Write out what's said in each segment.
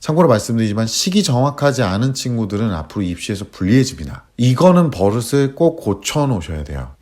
참고로 말씀드리지만 시기 정확하지 않은 친구들은 앞으로 입시에서 불리해집니다. 이거는 버릇을 꼭 고쳐 놓으셔야 돼요.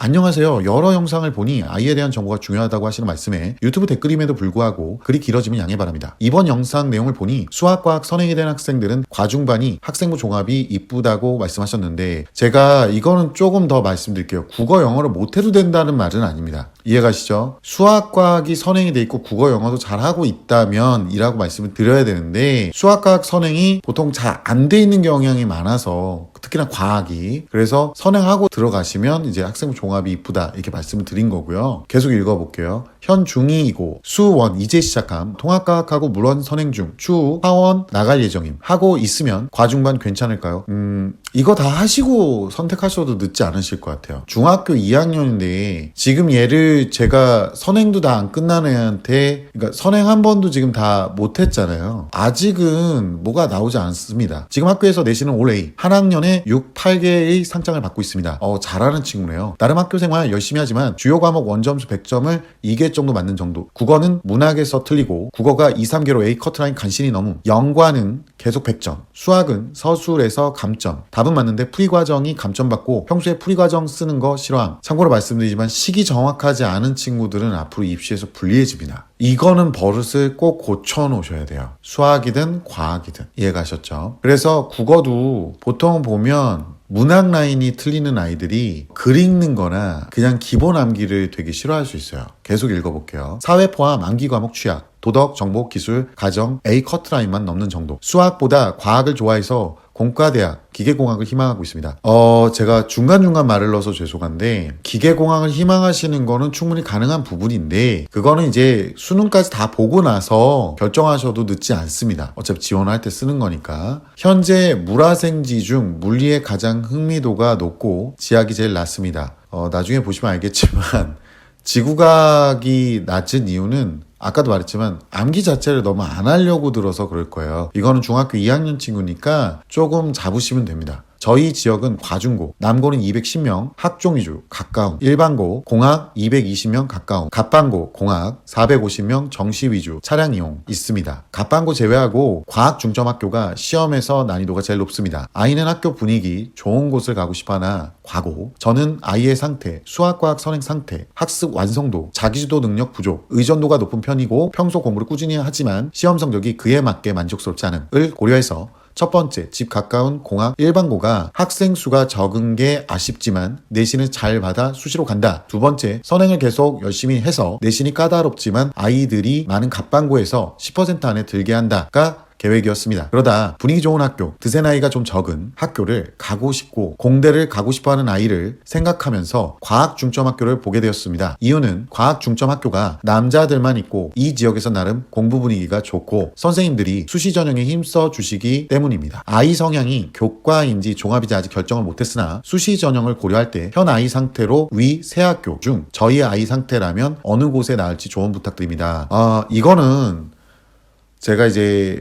안녕하세요. 여러 영상을 보니 아이에 대한 정보가 중요하다고 하시는 말씀에 유튜브 댓글임에도 불구하고 글이 길어지면 양해 바랍니다. 이번 영상 내용을 보니 수학과학 선행이 된 학생들은 과중반이 학생부 종합이 이쁘다고 말씀하셨는데 제가 이거는 조금 더 말씀드릴게요. 국어 영어를 못해도 된다는 말은 아닙니다. 이해가시죠? 수학과학이 선행이 돼 있고 국어 영어도 잘하고 있다면 이라고 말씀을 드려야 되는데 수학과학 선행이 보통 잘 안 돼 있는 경향이 많아서 특히나 과학이 그래서 선행하고 들어가시면 이제 학생부 종합이 이쁘다 이렇게 말씀을 드린 거고요. 계속 읽어볼게요. 현 중2이고 수원 이제 시작함 통합과학하고 물원 선행 중 추후 하원 나갈 예정임 하고 있으면 과중반 괜찮을까요? 음 이거 다 하시고 선택하셔도 늦지 않으실 것 같아요. 중학교 2학년인데 지금 얘를 제가 선행도 다 안 끝난 애한테 그러니까 선행 한 번도 지금 다 못했잖아요. 아직은 뭐가 나오지 않습니다. 지금 학교에서 내시는 올 A 한 학년에 6, 8개의 상장을 받고 있습니다. 어 잘하는 친구네요. 나름 학교 생활 열심히 하지만 주요 과목 원점수 100점을 2개 정도 맞는 정도. 국어는 문학에서 틀리고 국어가 2, 3개로 A 커트라인 간신히 넘음. 영과는 계속 100점. 수학은 서술에서 감점. 답은 맞는데 풀이 과정이 감점 받고 평소에 풀이 과정 쓰는 거 싫어함. 참고로 말씀드리지만 시기 정확하지 않은 친구들은 앞으로 입시에서 불리해집니다. 이거는 버릇을 꼭 고쳐 놓으셔야 돼요. 수학이든 과학이든. 이해 가셨죠? 그래서 국어도 보통 보면 문학 라인이 틀리는 아이들이 글 읽는 거나 그냥 기본 암기를 되게 싫어할 수 있어요. 계속 읽어볼게요. 사회 포함 암기 과목 취약, 도덕, 정보, 기술, 가정, A 커트라인만 넘는 정도. 수학보다 과학을 좋아해서 공과대학, 기계공학을 희망하고 있습니다. 어, 제가 중간중간 말을 넣어서 죄송한데, 기계공학을 희망하시는 거는 충분히 가능한 부분인데, 그거는 이제 수능까지 다 보고 나서 결정하셔도 늦지 않습니다. 어차피 지원할 때 쓰는 거니까. 현재 물화생지 중 물리에 가장 흥미도가 높고, 지학이 제일 낮습니다. 어, 나중에 보시면 알겠지만, 지구과학이 낮은 이유는 아까도 말했지만 암기 자체를 너무 안 하려고 들어서 그럴 거예요. 이거는 중학교 2학년 친구니까 조금 잡으시면 됩니다. 저희 지역은 과중고, 남고는 210명, 학종 위주, 가까운, 일반고, 공학 220명 가까운, 갑반고, 공학 450명 정시 위주, 차량 이용 있습니다. 갑반고 제외하고 과학 중점 학교가 시험에서 난이도가 제일 높습니다. 아이는 학교 분위기, 좋은 곳을 가고 싶어 하나, 과고, 저는 아이의 상태, 수학과학 선행 상태, 학습 완성도, 자기주도 능력 부족, 의존도가 높은 편이고 평소 공부를 꾸준히 하지만 시험 성적이 그에 맞게 만족스럽지 않음을 고려해서 첫 번째, 집 가까운 공학 일반고가 학생 수가 적은 게 아쉽지만 내신을 잘 받아 수시로 간다. 두 번째, 선행을 계속 열심히 해서 내신이 까다롭지만 아이들이 많은 갑반고에서 10% 안에 들게 한다가 계획이었습니다. 그러다 분위기 좋은 학교, 드세 나이가 좀 적은 학교를 가고 싶고 공대를 가고 싶어 하는 아이를 생각하면서 과학 중점 학교를 보게 되었습니다. 이유는 과학 중점 학교가 남자들만 있고 이 지역에서 나름 공부 분위기가 좋고 선생님들이 수시 전형에 힘써 주시기 때문입니다. 아이 성향이 교과인지 종합인지 아직 결정을 못했으나 수시 전형을 고려할 때 현 아이 상태로 위 세 학교 중 저희 아이 상태라면 어느 곳에 나을지 조언 부탁드립니다. 아 이거는 제가 이제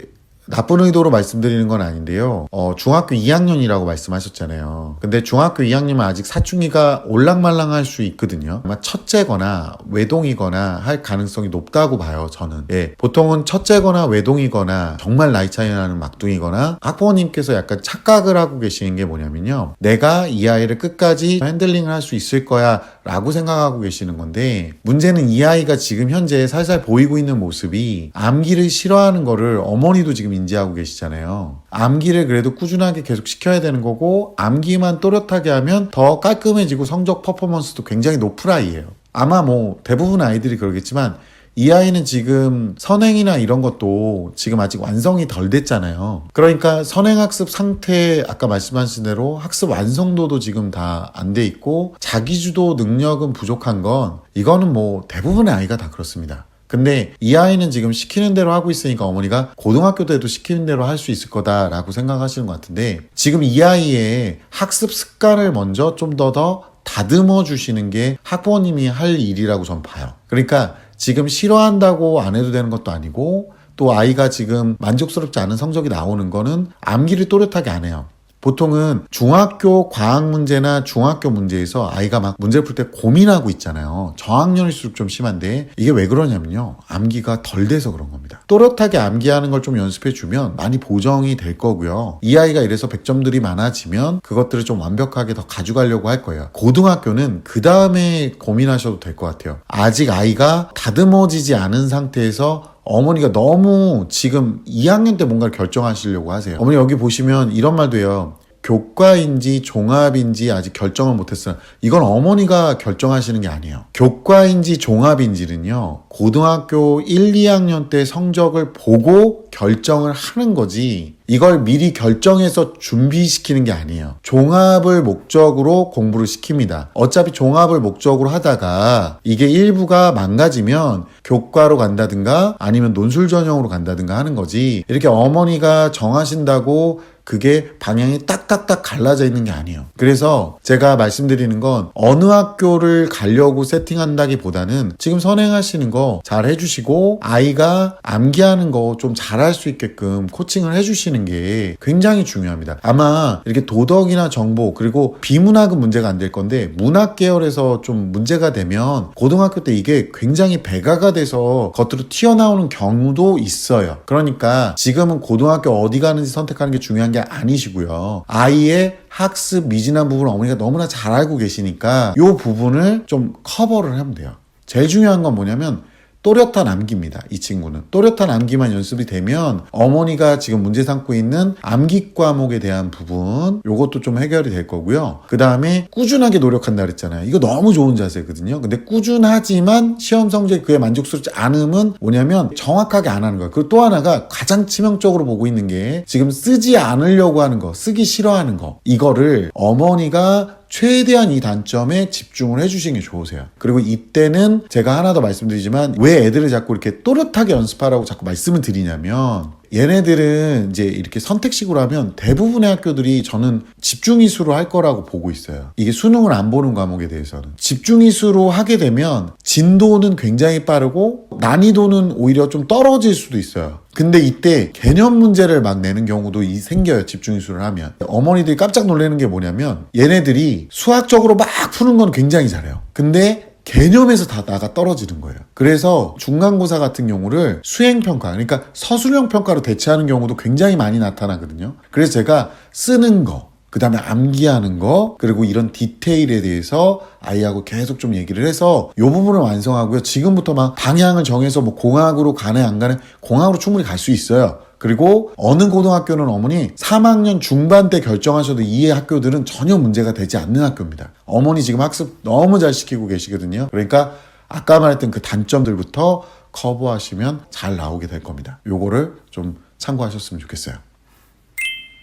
나쁜 의도로 말씀드리는 건 아닌데요. 어, 중학교 2학년이라고 말씀하셨잖아요. 근데 중학교 2학년은 아직 사춘기가 올랑말랑할 수 있거든요. 아마 첫째거나 외동이거나 할 가능성이 높다고 봐요, 저는. 예. 보통은 첫째거나 외동이거나 정말 나이 차이 나는 막둥이거나 학부모님께서 약간 착각을 하고 계시는 게 뭐냐면요. 내가 이 아이를 끝까지 핸들링을 할 수 있을 거야 라고 생각하고 계시는 건데 문제는 이 아이가 지금 현재 살살 보이고 있는 모습이 암기를 싫어하는 거를 어머니도 지금 인지하고 계시잖아요. 암기를 그래도 꾸준하게 계속 시켜야 되는 거고 암기만 또렷하게 하면 더 깔끔해지고 성적 퍼포먼스도 굉장히 높을 아이예요. 아마 뭐 대부분 아이들이 그러겠지만 이 아이는 지금 선행이나 이런 것도 지금 아직 완성이 덜 됐잖아요. 그러니까 선행학습 상태, 아까 말씀하신 대로 학습 완성도도 지금 다 안 돼 있고 자기주도 능력은 부족한 건 이거는 뭐 대부분의 아이가 다 그렇습니다. 근데 이 아이는 지금 시키는 대로 하고 있으니까 어머니가 고등학교 때도 시키는 대로 할 수 있을 거다라고 생각하시는 것 같은데 지금 이 아이의 학습 습관을 먼저 좀 더더 다듬어 주시는 게 학부모님이 할 일이라고 전 봐요. 그러니까 지금 싫어한다고 안 해도 되는 것도 아니고 또 아이가 지금 만족스럽지 않은 성적이 나오는 거는 암기를 또렷하게 안 해요. 보통은 중학교 과학 문제나 중학교 문제에서 아이가 막 문제 풀 때 고민하고 있잖아요. 저학년일수록 좀 심한데 이게 왜 그러냐면요. 암기가 덜 돼서 그런 겁니다. 또렷하게 암기하는 걸 좀 연습해 주면 많이 보정이 될 거고요. 이 아이가 이래서 100점들이 많아지면 그것들을 좀 완벽하게 더 가져가려고 할 거예요. 고등학교는 그 다음에 고민하셔도 될 것 같아요. 아직 아이가 다듬어지지 않은 상태에서 어머니가 너무 지금 2학년 때 뭔가를 결정하시려고 하세요. 어머니 여기 보시면 이런 말도 해요. 교과인지 종합인지 아직 결정을 못했어요. 이건 어머니가 결정하시는 게 아니에요. 교과인지 종합인지는요, 고등학교 1, 2학년 때 성적을 보고 결정을 하는 거지, 이걸 미리 결정해서 준비시키는 게 아니에요. 종합을 목적으로 공부를 시킵니다. 어차피 종합을 목적으로 하다가 이게 일부가 망가지면 교과로 간다든가 아니면 논술 전형으로 간다든가 하는 거지. 이렇게 어머니가 정하신다고 그게 방향이 딱딱딱 갈라져 있는 게 아니에요. 그래서 제가 말씀드리는 건 어느 학교를 가려고 세팅한다기보다는 지금 선행하시는 거 잘 해주시고 아이가 암기하는 거 좀 잘할 수 있게끔 코칭을 해주시는 게 굉장히 중요합니다. 아마 이렇게 도덕이나 정보 그리고 비문학은 문제가 안 될 건데 문학 계열에서 좀 문제가 되면 고등학교 때 이게 굉장히 배가가 돼서 겉으로 튀어나오는 경우도 있어요. 그러니까 지금은 고등학교 어디 가는지 선택하는 게 중요한 게 아니시고요. 아이의 학습 미진한 부분을 어머니가 너무나 잘 알고 계시니까 이 부분을 좀 커버를 하면 돼요. 제일 중요한 건 뭐냐면 또렷한 암기입니다. 이 친구는. 또렷한 암기만 연습이 되면 어머니가 지금 문제 삼고 있는 암기 과목에 대한 부분 요것도 좀 해결이 될 거고요. 그 다음에 꾸준하게 노력한다 그랬잖아요. 이거 너무 좋은 자세거든요. 근데 꾸준하지만 시험 성적이 그에 만족스럽지 않음은 뭐냐면 정확하게 안 하는 거예요. 그리고 또 하나가 가장 치명적으로 보고 있는 게 지금 쓰지 않으려고 하는 거, 쓰기 싫어하는 거. 이거를 어머니가 최대한 이 단점에 집중을 해주시는 게 좋으세요. 그리고 이때는 제가 하나 더 말씀드리지만 왜 애들을 자꾸 이렇게 또렷하게 연습하라고 자꾸 말씀을 드리냐면 얘네들은 이제 이렇게 선택식으로 하면 대부분의 학교들이 저는 집중이수로 할 거라고 보고 있어요. 이게 수능을 안 보는 과목에 대해서는. 집중이수로 하게 되면 진도는 굉장히 빠르고 난이도는 오히려 좀 떨어질 수도 있어요. 근데 이때 개념 문제를 막 내는 경우도 이 생겨요. 집중이수를 하면. 어머니들이 깜짝 놀라는 게 뭐냐면 얘네들이 수학적으로 막 푸는 건 굉장히 잘해요. 근데 개념에서 다 나가 떨어지는 거예요. 그래서 중간고사 같은 경우를 수행평가, 그러니까 서술형 평가로 대체하는 경우도 굉장히 많이 나타나거든요. 그래서 제가 쓰는 거, 그 다음에 암기하는 거, 그리고 이런 디테일에 대해서 아이하고 계속 좀 얘기를 해서 이 부분을 완성하고요. 지금부터 막 방향을 정해서 뭐 공학으로 가네, 안 가네, 공학으로 충분히 갈 수 있어요. 그리고 어느 고등학교는 어머니 3학년 중반 때 결정하셔도 이 학교들은 전혀 문제가 되지 않는 학교입니다. 어머니 지금 학습 너무 잘 시키고 계시거든요. 그러니까 아까 말했던 그 단점들부터 커버하시면 잘 나오게 될 겁니다. 요거를 좀 참고하셨으면 좋겠어요.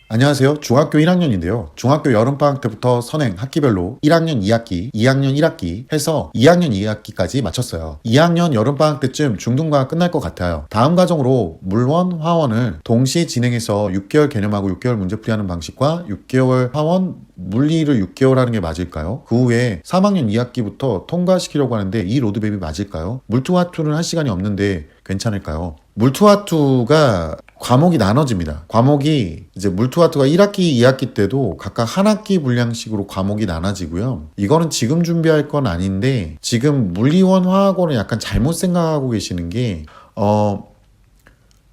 안녕하세요. 중학교 1학년인데요. 중학교 여름방학 때부터 선행 학기별로 1학년 2학기, 2학년 1학기 해서 2학년 2학기까지 마쳤어요. 2학년 여름방학 때쯤 중등과가 끝날 것 같아요. 다음 과정으로 물원, 화원을 동시에 진행해서 6개월 개념하고 6개월 문제풀이하는 방식과 6개월 화원, 물리를 6개월 하는 게 맞을까요? 그 후에 3학년 2학기부터 통과시키려고 하는데 이 로드맵이 맞을까요? 물투화투는 할 시간이 없는데 괜찮을까요? 물투화투가 과목이 나눠집니다. 과목이 이제 물투화투가 1학기, 2학기 때도 각각 한 학기 분량식으로 과목이 나눠지고요. 이거는 지금 준비할 건 아닌데 지금 물리원, 화학원을 약간 잘못 생각하고 계시는 게 어.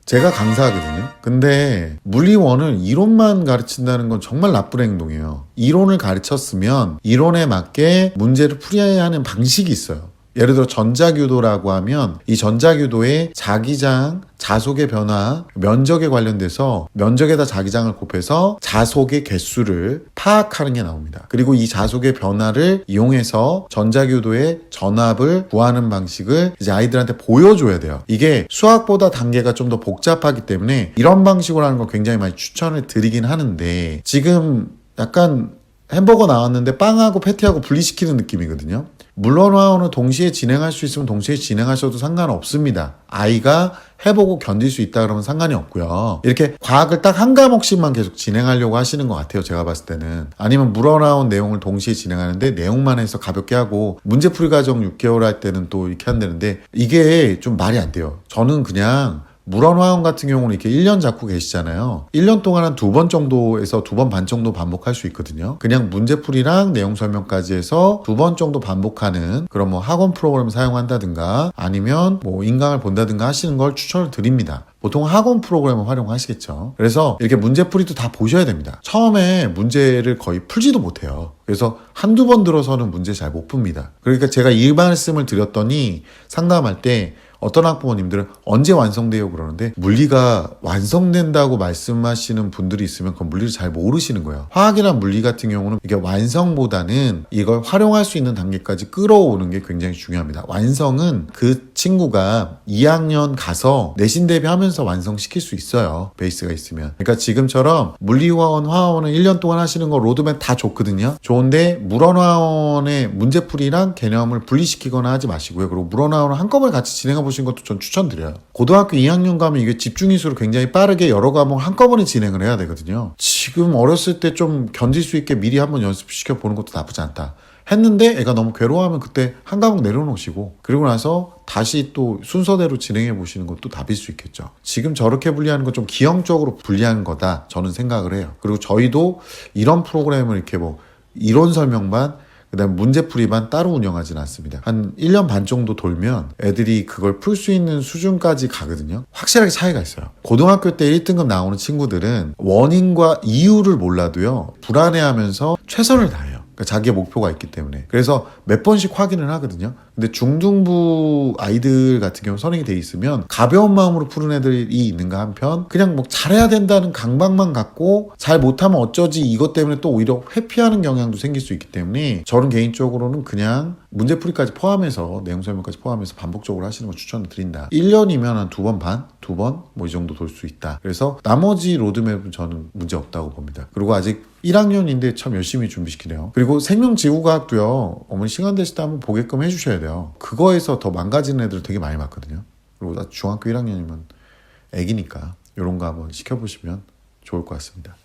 제가 강사거든요. 근데 물리원을 이론만 가르친다는 건 정말 나쁜 행동이에요. 이론을 가르쳤으면 이론에 맞게 문제를 풀이해야 하는 방식이 있어요. 예를 들어 전자규도라고 하면 이 전자규도의 자기장, 자속의 변화, 면적에 관련돼서 면적에다 자기장을 곱해서 자속의 개수를 파악하는 게 나옵니다. 그리고 이 자속의 변화를 이용해서 전자규도의 전압을 구하는 방식을 이제 아이들한테 보여줘야 돼요. 이게 수학보다 단계가 좀 더 복잡하기 때문에 이런 방식으로 하는 거 굉장히 많이 추천을 드리긴 하는데 지금 약간 햄버거 나왔는데 빵하고 패티하고 분리시키는 느낌이거든요. 화원을 동시에 진행할 수 있으면 동시에 진행하셔도 상관없습니다. 아이가 해보고 견딜 수 있다 그러면 상관이 없고요. 이렇게 과학을 딱 한 과목씩만 계속 진행하려고 하시는 것 같아요. 제가 봤을 때는. 아니면 물어나온 내용을 동시에 진행하는데 내용만 해서 가볍게 하고 문제풀이 과정 6개월 할 때는 또 이렇게 한다는데 이게 좀 말이 안 돼요. 저는 그냥 물원화원 같은 경우는 이렇게 1년 잡고 계시잖아요. 1년 동안 한 두 번 정도에서 두 번 반 정도 반복할 수 있거든요. 그냥 문제풀이랑 내용 설명까지 해서 두 번 정도 반복하는 그런 뭐 학원 프로그램 사용한다든가 아니면 뭐 인강을 본다든가 하시는 걸 추천을 드립니다. 보통 학원 프로그램을 활용하시겠죠. 그래서 이렇게 문제풀이도 다 보셔야 됩니다. 처음에 문제를 거의 풀지도 못해요. 그래서 한두 번 들어서는 문제 잘 못 풉니다. 그러니까 제가 이 말씀을 드렸더니 상담할 때 어떤 학부모님들은 언제 완성돼요 그러는데 물리가 완성된다고 말씀하시는 분들이 있으면 그 물리를 잘 모르시는 거예요. 화학이나 물리 같은 경우는 이게 완성보다는 이걸 활용할 수 있는 단계까지 끌어오는 게 굉장히 중요합니다. 완성은 그 친구가 2학년 가서 내신 대비하면서 완성시킬 수 있어요. 베이스가 있으면. 그러니까 지금처럼 물리화원, 화원은 1년 동안 하시는 거 로드맵 다 좋거든요. 좋은데 물원화원의 문제풀이랑 개념을 분리시키거나 하지 마시고요. 그리고 물원화원을 한꺼번에 같이 진행해 보시 는 것도 전 추천드려요. 고등학교 2학년 가면 이게 집중이수로 굉장히 빠르게 여러 과목을 한꺼번에 진행을 해야 되거든요. 지금 어렸을 때 좀 견딜 수 있게 미리 한번 연습시켜 보는 것도 나쁘지 않다. 했는데 애가 너무 괴로워하면 그때 한 과목 내려놓으시고 그리고 나서 다시 또 순서대로 진행해 보시는 것도 답일 수 있겠죠. 지금 저렇게 분리하는 건 좀 기형적으로 분리하는 거다 저는 생각을 해요. 그리고 저희도 이런 프로그램을 이렇게 뭐 이론 설명반 그다음 문제풀이반 따로 운영하진 않습니다. 한 1년 반 정도 돌면 애들이 그걸 풀 수 있는 수준까지 가거든요. 확실하게 차이가 있어요. 고등학교 때 1등급 나오는 친구들은 원인과 이유를 몰라도요. 불안해하면서 최선을 다해요. 그러니까 자기의 목표가 있기 때문에. 그래서 몇 번씩 확인을 하거든요. 근데 중등부 아이들 같은 경우 선행이 돼 있으면 가벼운 마음으로 푸는 애들이 있는가 한편 그냥 뭐 잘해야 된다는 강박만 갖고 잘 못하면 어쩌지 이것 때문에 또 오히려 회피하는 경향도 생길 수 있기 때문에 저는 개인적으로는 그냥 문제풀이까지 포함해서 내용 설명까지 포함해서 반복적으로 하시는 걸 추천을 드린다. 1년이면 한 두 번 반, 두 번 뭐 이 정도 돌 수 있다. 그래서 나머지 로드맵은 저는 문제 없다고 봅니다. 그리고 아직 1학년인데 참 열심히 준비시키네요. 그리고 생명지구과학도요. 어머니 시간 되실 때 한번 보게끔 해주셔야 돼요. 그거에서 더 망가지는 애들 되게 많이 봤거든요. 그리고 나 중학교 1학년이면 애기니까 이런 거 한번 시켜보시면 좋을 것 같습니다.